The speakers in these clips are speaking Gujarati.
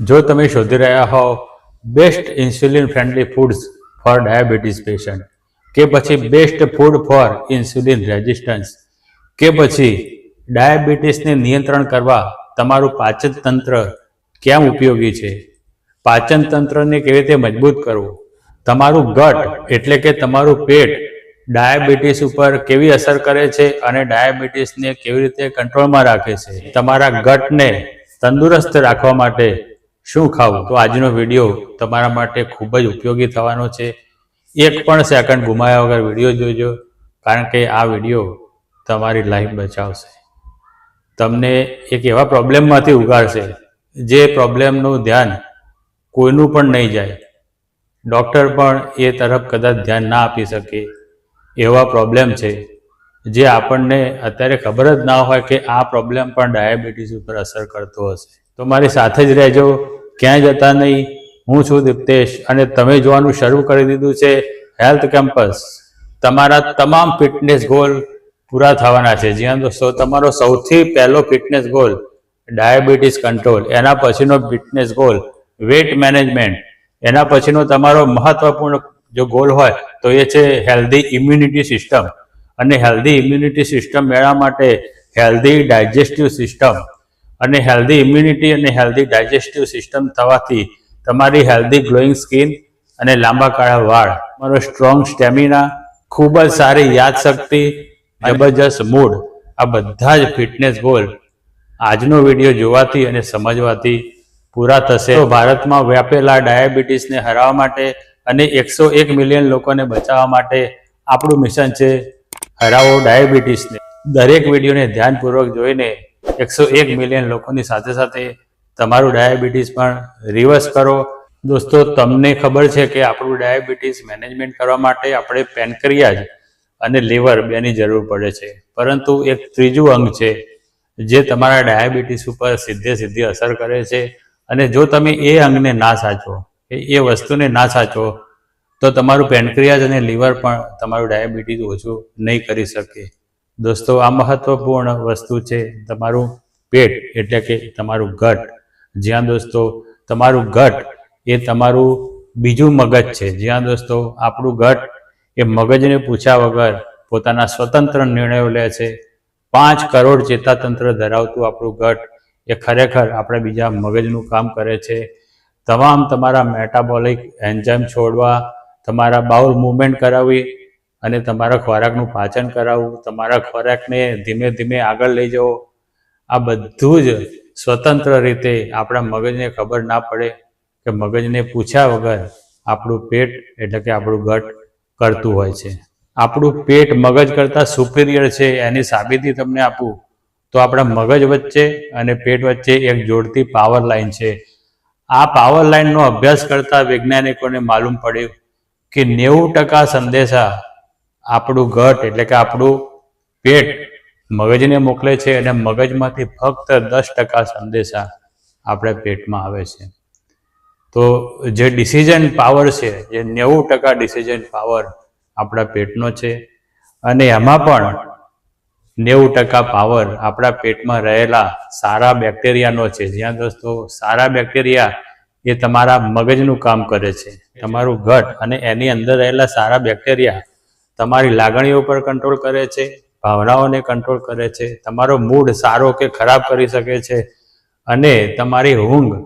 જો તમે શોધી રહ્યા હો best insulin friendly foods for diabetes patient કે પછી best food for insulin resistance કે પછી ડાયાબિટીસને નિયંત્રણ કરવા તમારું પાચન તંત્ર કેમ ઉપયોગી છે? પાચન તંત્રને કેવી રીતે મજબૂત કરવું? તમારું ગટ એટલે કે તમારું પેટ ડાયાબિટીસ ઉપર કેવી અસર કરે છે અને ડાયાબિટીસને કેવી રીતે કંટ્રોલમાં રાખે છે? તમારા ગટને તંદુરસ્ત રાખવા માટે શું ખાવું? તો આજનો વીડિયો તમારા માટે ખૂબ જ ઉપયોગી થવાનો છે. એક પણ સેકન્ડ ગુમાયા વગર વીડિયો જોજો, કારણ કે આ વીડિયો તમારી લાઈફ બચાવશે. તમને એક એવા પ્રોબ્લેમમાંથી ઉગાડશે, જે પ્રોબ્લેમનું ધ્યાન કોઈનું પણ નહીં જાય. ડૉક્ટર પણ એ તરફ કદાચ ધ્યાન ના આપી શકે એવા પ્રોબ્લેમ છે, જે આપણને અત્યારે ખબર જ ના હોય કે આ પ્રોબ્લેમ પણ ડાયાબિટીસ ઉપર અસર કરતો હશે. તો મારી સાથે જ રહેજો. ક્યાંય જતા નહીં. હું છું દીપ્તેશ અને તમે જોવાનું શરૂ કરી દીધું છે હેલ્થ કેમ્પસ. તમારા તમામ ફિટનેસ ગોલ પૂરા થવાના છે. જ્યાં દોસ્તો, તમારો સૌથી પહેલો ફિટનેસ ગોલ ડાયાબિટીસ કંટ્રોલ, એના પછીનો ફિટનેસ ગોલ વેટ મેનેજમેન્ટ, એના પછીનો તમારો મહત્વપૂર્ણ જો ગોલ હોય તો એ છે હેલ્ધી ઇમ્યુનિટી સિસ્ટમ. અને હેલ્ધી ઇમ્યુનિટી સિસ્ટમ મેળવવા માટે હેલ્ધી ડાયજેસ્ટિવ સિસ્ટમ અને હેલ્ધી ઇમ્યુનિટી અને હેલ્ધી ડાયજેસ્ટિવ સિસ્ટમ થવાથી તમારી હેલ્ધી ગ્લોઈંગ સ્કિન અને લાંબા કાળા વાળ તમારો સ્ટ્રોંગ સ્ટેમિના ખૂબ જ સારી યાદશક્તિ, જબરજસ્ત મૂડ આ બધા જ ફિટનેસ ગોલ આજનો વીડિયો જોવાથી અને સમજવાથી પૂરા થશે. ભારતમાં વ્યાપેલા ડાયાબિટીસને હરાવવા માટે અને એકસો એક મિલિયન લોકોને બચાવવા માટે આપણું મિશન છે હરાવો ડાયાબિટીસને દરેક વિડીયોને ધ્યાનપૂર્વક જોઈને એકસો એક મિલિયન લોકોની સાથે સાથે તમારું ડાયાબિટીસ પણ રિવર્સ કરો. દોસ્તો તમને ખબર છે કે આપણું ડાયાબિટીસ મેનેજમેન્ટ કરવા માટે આપણે પેનક્રિયાજ અને લીવર બેની જરૂર પડે છે. પરંતુ એક ત્રીજું અંગ છે જે તમારા ડાયાબિટીસ ઉપર સીધે સીધી અસર કરે છે. અને જો તમે એ અંગને ના સાચો એ વસ્તુને ના સાચો તો તમારું પેનક્રિયાજ અને લીવર પણ તમારું ડાયાબિટીસ ઓછું નહીં કરી શકે. દોસ્તો, આ મહત્વપૂર્ણ વસ્તુ છે તમારું પેટ, એટલે કે તમારું ગટ જ્યાં દોસ્તો, તમારું ગટ એ તમારું બીજું મગજ છે. જ્યાં દોસ્તો, આપણું ગટ એ મગજને પૂછ્યા વગર પોતાના સ્વતંત્ર નિર્ણયો લે છે. પાંચ કરોડ ચેતાતંત્ર ધરાવતું આપણું ગટ એ ખરેખર આપણે બીજા મગજનું કામ કરે છે. તમામ તમારા મેટાબોલિક એન્ઝાઇમ છોડવા, તમારા બાઉલ મૂવમેન્ટ કરાવવી અને તમારા ખોરાકનું પાચન કરાવવું, તમારા ખોરાકને ધીમે ધીમે આગળ લઈ જવો. આ બધું જ સ્વતંત્ર રીતે આપણા મગજને ખબર ના પડે કે મગજને પૂછ્યા વગર આપણું પેટ એટલે કે આપણું ગટ કરતું હોય છે. આપણું પેટ મગજ કરતાં સુપિરિયર છે, એની સાબિતી તમને આપું. તો આપણા મગજ વચ્ચે અને પેટ વચ્ચે એક જોડતી પાવર લાઇન છે. આ પાવર લાઇનનો અભ્યાસ કરતા વૈજ્ઞાનિકોને માલુમ પડ્યું કે નેવું ટકા સંદેશા આપણું ઘટ એટલે કે આપણું પેટ મગજને મોકલે છે અને મગજમાંથી ફક્ત દસ ટકા સંદેશા આપણા પેટમાં આવે છે. તો જે ડિસિઝન પાવર છે, જે નેવું ટકા ડિસિઝન પાવર આપણા પેટનો છે અને એમાં પણ નેવું ટકા પાવર આપણા પેટમાં રહેલા સારા બેક્ટેરિયાનો છે. જ્યાં દોસ્તો, સારા બેક્ટેરિયા એ તમારા મગજનું કામ કરે છે. તમારું ઘટ અને એની અંદર રહેલા સારા બેક્ટેરિયા તમારી લાગણીઓ પર કંટ્રોલ કરે છે, ભાવનાઓને કંટ્રોલ કરે છે, તમારો મૂડ સારો કે ખરાબ કરી શકે છે અને તમારી ઊંઘ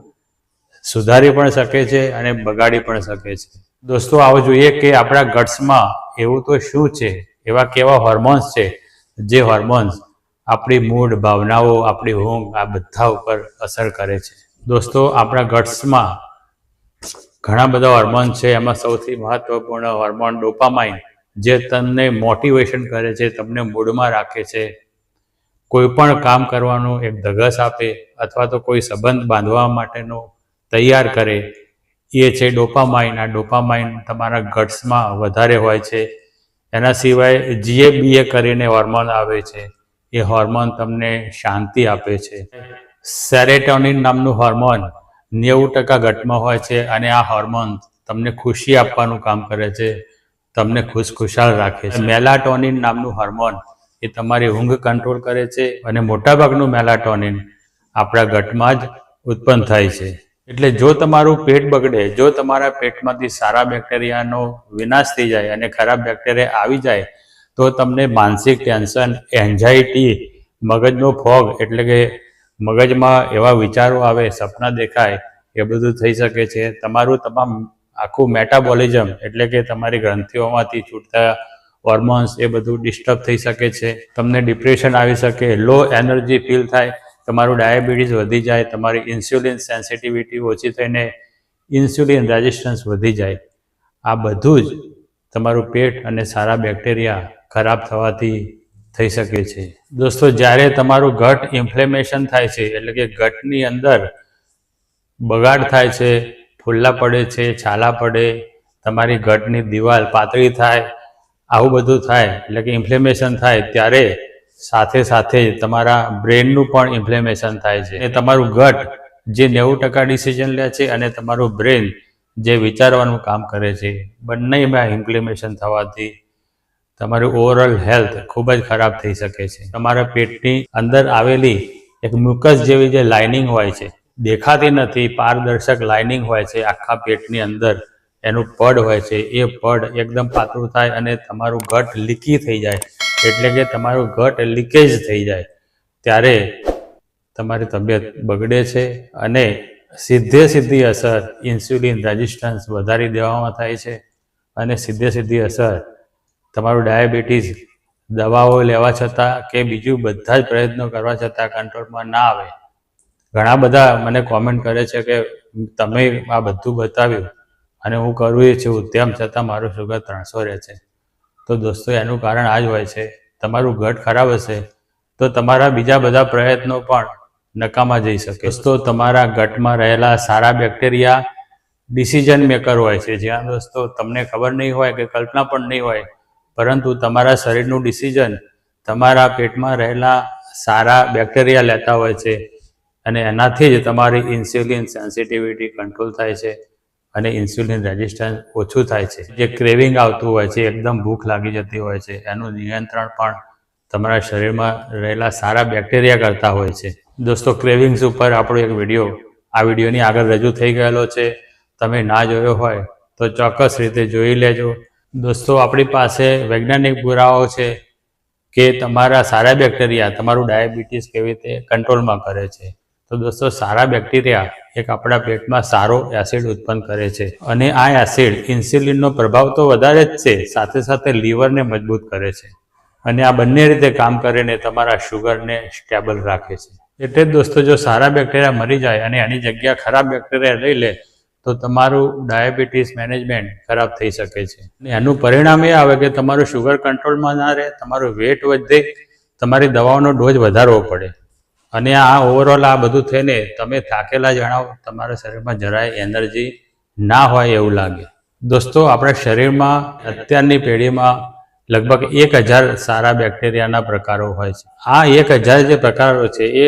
સુધારી પણ શકે છે અને બગાડી પણ શકે છે. દોસ્તો, આવો જોઈએ કે આપણા ગટ્સમાં એવું તો શું છે? એવા કેવા હોર્મોન્સ છે? જે હોર્મોન્સ આપણી મૂડ ભાવનાઓ, આપણી ઊંઘ આ બધા ઉપર અસર કરે છે. દોસ્તો, આપણા ગટ્સમાં ઘણા બધા હોર્મોન છે. એમાં સૌથી મહત્વપૂર્ણ હોર્મોન ડોપામાઇન જે તમને મોટિવેશન કરે છે, તમને મૂડમાં રાખે છે, કોઈ પણ કામ કરવાનું એક ધગસ આપે અથવા તો કોઈ સંબંધ બાંધવા માટેનો તૈયાર કરે, એ છે ડોપામાઇન. આ ડોપામાઇન તમારા ગટ્સમાં વધારે હોય છે. એના સિવાય જીએબીએ કરીને હોર્મોન આવે છે, એ હોર્મોન તમને શાંતિ આપે છે. સેરેટોનિન નામનું હોર્મોન નેવું ટકા ઘટમાં હોય છે અને આ હોર્મોન તમને ખુશી આપવાનું કામ કરે છે. તમને ખુશખુશાલ રાખે છે. મેલાટોનિન નામનું હોર્મોન એ તમારી ઊંઘ કંટ્રોલ કરે છે અને મોટાભાગનું મેલાટોનિન આપણા ગટમાં જ ઉત્પન્ન થાય છે. એટલે જો તમારું પેટ બગડે, જો તમારા પેટમાંથી સારા બેક્ટેરિયાનો વિનાશ થઈ જાય અને ખરાબ બેક્ટેરિયા આવી જાય, તો તમને માનસિક ટેન્શન એન્ઝાયટી મગજનો ફોગ એટલે કે મગજમાં એવા વિચારો આવે, સપના દેખાય, એ બધું થઈ શકે છે. તમારું તમામ આખું મેટાબોલિઝમ એટલે કે તમારી ગ્રંથિઓમાંથી છૂટતા હોર્મોન્સ એ બધું ડિસ્ટર્બ થઈ શકે છે. તમને ડિપ્રેશન આવી શકે લો એનર્જી ફીલ થાય, તમારું ડાયાબિટીસ વધી જાય, તમારી ઇન્સ્યુલિન સેન્સિટિવિટી ઓછી થઈને ઇન્સ્યુલિન રેઝિસ્ટન્સ વધી જાય. આ બધું જ તમારું પેટ અને સારા બેક્ટેરિયા ખરાબ થવાથી થઈ શકે છે. દોસ્તો, જ્યારે તમારું ઘટ ઇન્ફ્લેમેશન થાય છે, એટલે કે ઘટની અંદર બગાડ થાય છે ફૂલ્લા પડે છે, છાલા પડે, તમારી ઘટની દિવાલ પાતળી થાય, આવું બધું થાય, એટલે કે ઇન્ફ્લેમેશન થાય, ત્યારે સાથે સાથે તમારા બ્રેનનું પણ ઇન્ફ્લેમેશન થાય છે. અને તમારું ઘટ જે નેવું ટકા ડિસિઝન લે છે અને તમારું બ્રેન જે વિચારવાનું કામ કરે છે, બંનેમાં ઇન્ફ્લેમેશન થવાથી તમારી ઓવરઓલ હેલ્થ ખૂબ જ ખરાબ થઈ શકે છે. તમારા પેટની અંદર આવેલી એક મ્યુકસ જેવી જે લાઇનિંગ હોય છે દેખાતી નથી, પારદર્શક લાઇનિંગ હોય છે, આખા પેટની અંદર એનું પડ હોય છે, એ પડ એકદમ પાતળું થાય અને તમારું ઘટ લીકી થઈ જાય, એટલે કે તમારું ઘટ લીકેજ થઈ જાય. ત્યારે તમારી તબિયત બગડે છે અને સીધે સીધી અસર ઇન્સ્યુલિન રેઝિસ્ટન્સ વધારી દેવામાં થાય છે અને સીધે સીધી અસર તમારું ડાયાબિટીસ દવાઓ લેવા છતાં કે બીજું બધા જ પ્રયત્નો કરવા છતાં કંટ્રોલમાં ના આવે. ઘણા બધા મને કોમેન્ટ કરે છે કે તમે આ બધું બતાવ્યું અને હું કરું એ છું, તેમ છતાં મારું શુગર ત્રણસો રહે છે. તો દોસ્તો, એનું કારણ આ જ હોય છે. તમારું ગટ ખરાબ હશે, તો તમારા બીજા બધા પ્રયત્નો પણ નકામાં જઈ શકે. દોસ્તો, તમારા ઘટમાં રહેલા સારા બેક્ટેરિયા ડિસિઝન મેકર હોય છે. જ્યાં દોસ્તો, તમને ખબર નહીં હોય કે કલ્પના પણ નહીં હોય, પરંતુ તમારા શરીરનું ડિસિઝન તમારા પેટમાં રહેલા સારા બેક્ટેરિયા લેતા હોય છે. અને એનાથી જ તમારી ઇન્સ્યુલિન સેન્સિટિવિટી કંટ્રોલ થાય છે અને ઇન્સ્યુલિન રેઝિસ્ટન્સ ઓછું થાય છે. જે ક્રેવિંગ આવતું હોય છે, એકદમ ભૂખ લાગી જતી હોય છે, એનું નિયંત્રણ પણ તમારા શરીરમાં રહેલા સારા બેક્ટેરિયા કરતા હોય છે. દોસ્તો, ક્રેવિંગ્સ ઉપર આપણો એક વીડિયો, આ વિડીયોની આગળ રજૂ થઈ ગયેલો છે. તમે ના જોયો હોય તો ચોક્કસ રીતે જોઈ લેજો. દોસ્તો, આપણી પાસે વૈજ્ઞાનિક પુરાવો છે કે તમારા સારા બેક્ટેરિયા તમારું ડાયાબિટીસ કેવી રીતે કંટ્રોલમાં કરે છે. તો દોસ્તો, સારા બેક્ટેરિયા એક આપણા પેટમાં સારો એસિડ ઉત્પન્ન કરે છે અને આ એસિડ ઇન્સ્યુલિનનો પ્રભાવ તો વધારે જ છે, સાથે સાથે લીવરને મજબૂત કરે છે. અને આ બંને રીતે કામ કરીને તમારા શુગરને સ્ટેબલ રાખે છે. એટલે જ દોસ્તો, જો સારા બેક્ટેરિયા મરી જાય અને એની જગ્યા ખરાબ બેક્ટેરિયા લઈ લે, તો તમારું ડાયાબિટીસ મેનેજમેન્ટ ખરાબ થઈ શકે છે. એનું પરિણામ એ આવે કે તમારું શુગર કંટ્રોલમાં ના રહે, તમારું વેટ વધે, તમારી દવાઓનો ડોઝ વધારવો પડે. અને આ ઓવરઓલ આ બધું થઈને તમે થાકેલા જણાવો, તમારા શરીરમાં જરાય એનર્જી ના હોય એવું લાગે. દોસ્તો, આપણા શરીરમાં અત્યારની પેઢીમાં લગભગ એક હજાર સારા બેક્ટેરિયાના પ્રકારો હોય છે. આ એક હજાર જે પ્રકારો છે એ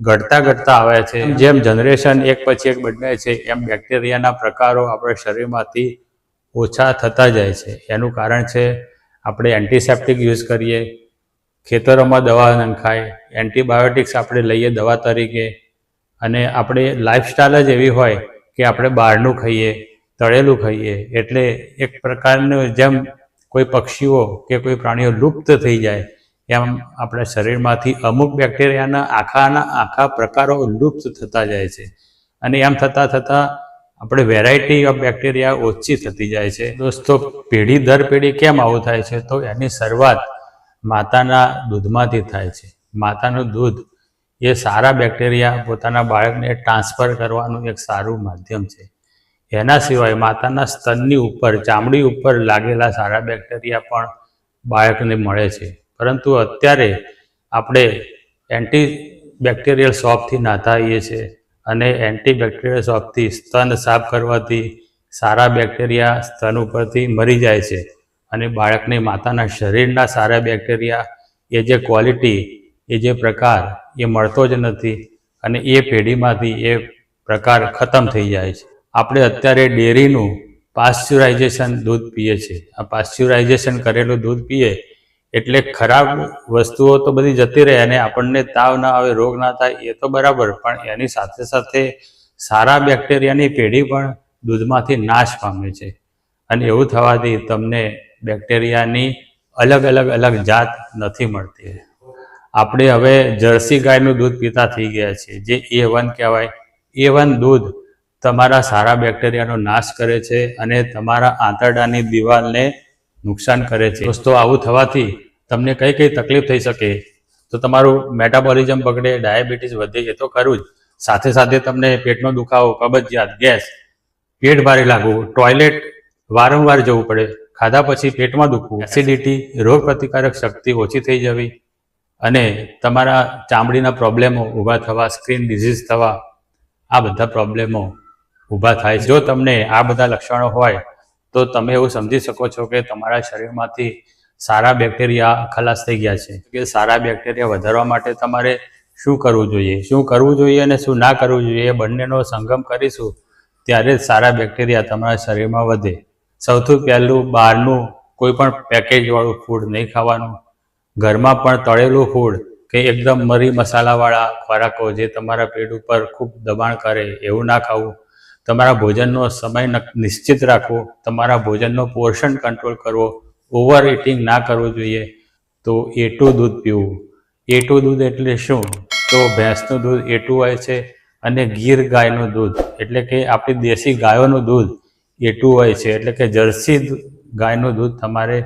ઘટતા ઘટતા આવે છે. જેમ જનરેશન એક પછી એક બદલે છે, એમ બેક્ટેરિયાના પ્રકારો આપણા શરીરમાંથી ઓછા થતા જાય છે. એનું કારણ છે, આપણે એન્ટિસેપ્ટિક યુઝ કરીએ ખેતરોમાં દવા નંખાય એન્ટીબાયોટિક્સ આપણે લઈએ દવા તરીકે. અને આપણે લાઇફસ્ટાઈલ જ એવી હોય કે આપણે બહારનું ખાઈએ, તળેલું ખાઈએ. એટલે એક પ્રકારનું જેમ કોઈ પક્ષીઓ કે કોઈ પ્રાણીઓ લુપ્ત થઈ જાય, એમ આપણા શરીરમાંથી અમુક બેક્ટેરિયાના આખાના આખા પ્રકારો લુપ્ત થતા જાય છે. અને એમ થતાં થતાં આપણે વેરાયટી ઓફ બેક્ટેરિયા ઓછી થતી જાય છે. દોસ્તો, પેઢી દર પેઢી કેમ આવું થાય છે? તો એની શરૂઆત માતાના દૂધમાંથી થાય છે. માતાનું દૂધ એ સારા બેક્ટેરિયા, પોતાના બાળકને ટ્રાન્સફર કરવાનું એક સારું માધ્યમ છે. એના સિવાય માતાના સ્તનની ઉપર, ચામડી ઉપર લાગેલા સારા બેક્ટેરિયા પણ બાળકને મળે છે. પરંતુ અત્યારે આપણે એન્ટી બેક્ટેરિયલ સોપથી નાતા આવીએ છીએ અને એન્ટી બેક્ટેરિયલ સોપથી સ્તન સાફ કરવાથી સારા બેક્ટેરિયા સ્તન ઉપરથી મરી જાય છે. અને બાળકને માતાના શરીરના સારા બેક્ટેરિયા, એ જે ક્વોલિટી એ જે પ્રકાર, એ મળતો જ નથી અને એ પેઢીમાંથી એ પ્રકાર ખતમ થઈ જાય છે. આપણે અત્યારે ડેરીનું પાસ્ચ્યુરાઇઝેશન દૂધ પીએ છીએ. આ પાસ્ચ્યુરાઇઝેશન કરેલું દૂધ પીએ એટલે ખરાબ વસ્તુઓ તો બધી જતી રહે અને આપણને તાવ ના આવે, રોગ ના થાય, એ તો બરાબર, પણ એની સાથે સાથે સારા બેક્ટેરિયાની પેઢી પણ દૂધમાંથી નાશ પામે છે. અને એવું થવાથી તમને બેક્ટેરિયાની અલગ અલગ અલગ જાત નથી મળતી. આપણે હવે જર્સી ગાયનું દૂધ પીતા થઈ ગયા છીએ. જે એ વન કહેવાય. એ વન દૂધ તમારા સારા બેક્ટેરિયાનો નાશ કરે છે અને તમારા આંતરડાની દિવાલને નુકસાન કરે છે. દોસ્તો, આવું થવાથી તમને કઈ કઈ તકલીફ થઈ શકે? તો તમારું મેટાબોલિઝમ બગડે, ડાયાબિટીસ વધે, એ તો ખરું જ. સાથે સાથે તમને પેટનો દુખાવો, કબજિયાત, ગેસ, પેટ ભારે લાગવું, ટોયલેટ વારંવાર જવું પડે. ખાધા પછી પેટમાં દુખવું એસિડિટી રોગ પ્રતિકારક શક્તિ ઓછી થઈ જવી અને તમારા ચામડીના પ્રોબ્લેમો ઊભા થવા સ્કિન ડિઝીઝ થવા આ બધા પ્રોબ્લેમો ઊભા થાય છે. જો તમને આ બધા લક્ષણો હોય તો તમે એવું સમજી શકો છો કે તમારા શરીરમાંથી સારા બેક્ટેરિયા ખલાસ થઈ ગયા છે. કે સારા બેક્ટેરિયા વધારવા માટે તમારે શું કરવું જોઈએ? શું કરવું જોઈએ અને શું ના કરવું જોઈએ? એ બંનેનો સંગમ કરીશું ત્યારે જ સારા બેક્ટેરિયા તમારા શરીરમાં વધે. સૌથી પહેલું બહારનું કોઈ પણ પેકેજવાળું ફૂડ નહીં ખાવાનું. ઘરમાં પણ તળેલું ફૂડ કે એકદમ મરી મસાલાવાળા ખોરાકો જે તમારા પેટ ઉપર ખૂબ દબાણ કરે એવું ના ખાવું. તમારા ભોજનનો સમય નિશ્ચિત રાખવો. તમારા ભોજનનો પોર્શન કંટ્રોલ કરવો. ઓવર ઇટિંગ ના કરવું જોઈએ. તો એટું દૂધ પીવું. એટું દૂધ એટલે શું? તો ભેંસનું દૂધ એટું હોય છે અને ગીર ગાયનું દૂધ. એટલે કે આપણી દેશી ગાયોનું દૂધ. એટું હોય છે, એટલે કે જર્સી ગાયનું દૂધ તમારે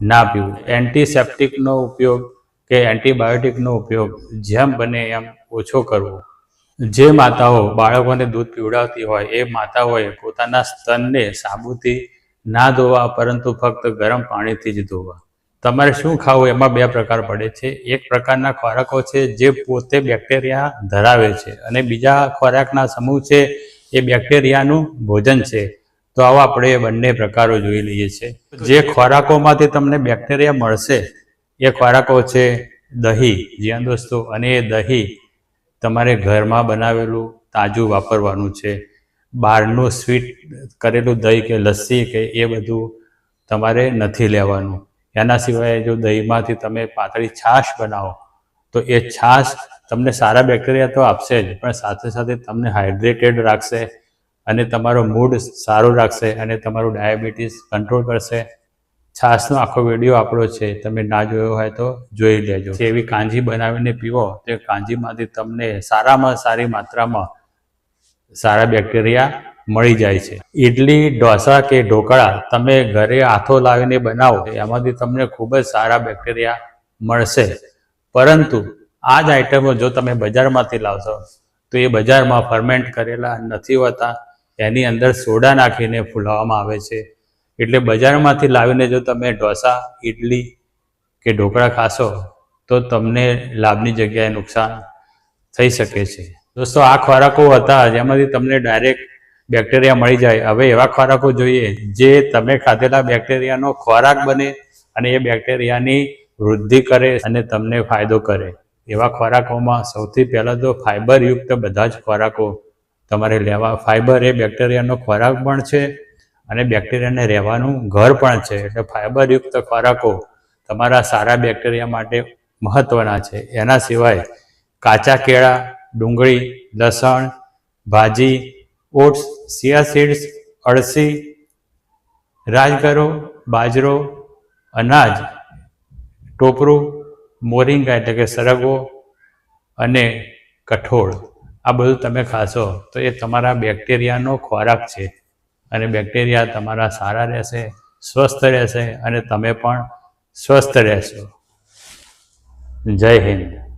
ના પીવું. એન્ટીસેપ્ટિકનો ઉપયોગ કે એન્ટીબાયોટિકનો ઉપયોગ જેમ બને એમ ઓછો કરવો. જે માતાઓ બાળકોને દૂધ પીવડાવતી હોય, એ માતાઓએ પોતાના સ્તનને સાબુથી ના ધોવા, પરંતુ ફક્ત ગરમ પાણીથી જ ધોવા. તમારે શું ખાવું એમાં બે પ્રકાર પડે છે. એક પ્રકારના ખોરાકો છે જે પોતે બેક્ટેરિયા ધરાવે છે અને બીજા ખોરાકના સમૂહ છે એ બેક્ટેરિયાનું ભોજન છે. તો આવા આપણે બંને પ્રકારો જોઈ લઈએ છીએ. જે ખોરાકોમાંથી તમને બેક્ટેરિયા મળશે, એ ખોરાકો છે દહીં. જ્યાં દોસ્તો, અને એ દહીં તમારે ઘરમાં બનાવેલું તાજું વાપરવાનું છે. બહારનું સ્વીટ કરેલું દહીં કે લસ્સી કે એ બધું તમારે નથી લેવાનું. એના સિવાય જો દહીંમાંથી તમે પાતળી છાશ બનાવો, તો એ છાશ તમને સારા બેક્ટેરિયા તો આપશે જ, પણ સાથે સાથે તમને હાઇડ્રેટેડ રાખશે. અને તમારો મૂડ સારો રાખશે અને તમારું ડાયાબિટીસ કંટ્રોલ કરશે. છાશનો આખો વીડિયો આપણો છે, તમે ના જોયો હોય તો જોઈ લેજો. એવી કાંજી બનાવીને પીવો, તો કાંજીમાંથી તમને સારામાં સારી માત્રામાં સારા બેક્ટેરિયા મળી જાય છે. ઈડલી, ઢોસા કે ઢોકળા તમે ઘરે હાથો લાવીને બનાવો, એમાંથી તમને ખૂબ જ સારા બેક્ટેરિયા મળશે. પરંતુ આ જ આઈટમો જો તમે બજારમાંથી લાવશો, તો એ બજારમાં ફર્મેન્ટ કરેલા નથી હોતા. એની અંદર સોડા નાખીને ફૂલાવવામાં આવે છે. એટલે બજારમાંથી લાવીને જો તમે ઢોસા ઇડલી કે ઢોકળા ખાશો, તો તમને લાભની જગ્યાએ નુકસાન થઈ શકે છે. દોસ્તો, આ ખોરાકો હતા, જેમાંથી તમને ડાયરેક્ટ બેક્ટેરિયા મળી જાય. હવે એવા ખોરાકો જોઈએ, જે તમે ખાધેલા બેક્ટેરિયાનો ખોરાક બને અને એ બેક્ટેરિયાની વૃદ્ધિ કરે અને તમને ફાયદો કરે. એવા ખોરાકોમાં સૌથી પહેલાં તો ફાઇબરયુક્ત બધા જ ખોરાકો તમારે લેવા ફાઇબર એ બેક્ટેરિયાનો ખોરાક પણ છે અને બેક્ટેરિયાને રહેવાનું ઘર પણ છે. એટલે ફાઇબરયુક્ત ખોરાકો તમારા સારા બેક્ટેરિયા માટે મહત્ત્વના છે. એના સિવાય કાચા કેળા, ડુંગળી, લસણ, ભાજી, ઓટ્સ, સિયા સીડ્સ, અળસી, રાજગરો, બાજરો, અનાજ, ટોપરું, મોરિંગા એટલે કે સરગવો અને કઠોળ. આ બધું તમે ખાશો, તો એ તમારા બેક્ટેરિયાનો ખોરાક છે. અને બેક્ટેરિયા તમારા સારા રહેશે, સ્વસ્થ રહેશે અને તમે પણ સ્વસ્થ રહેશો. જય હિન્દ.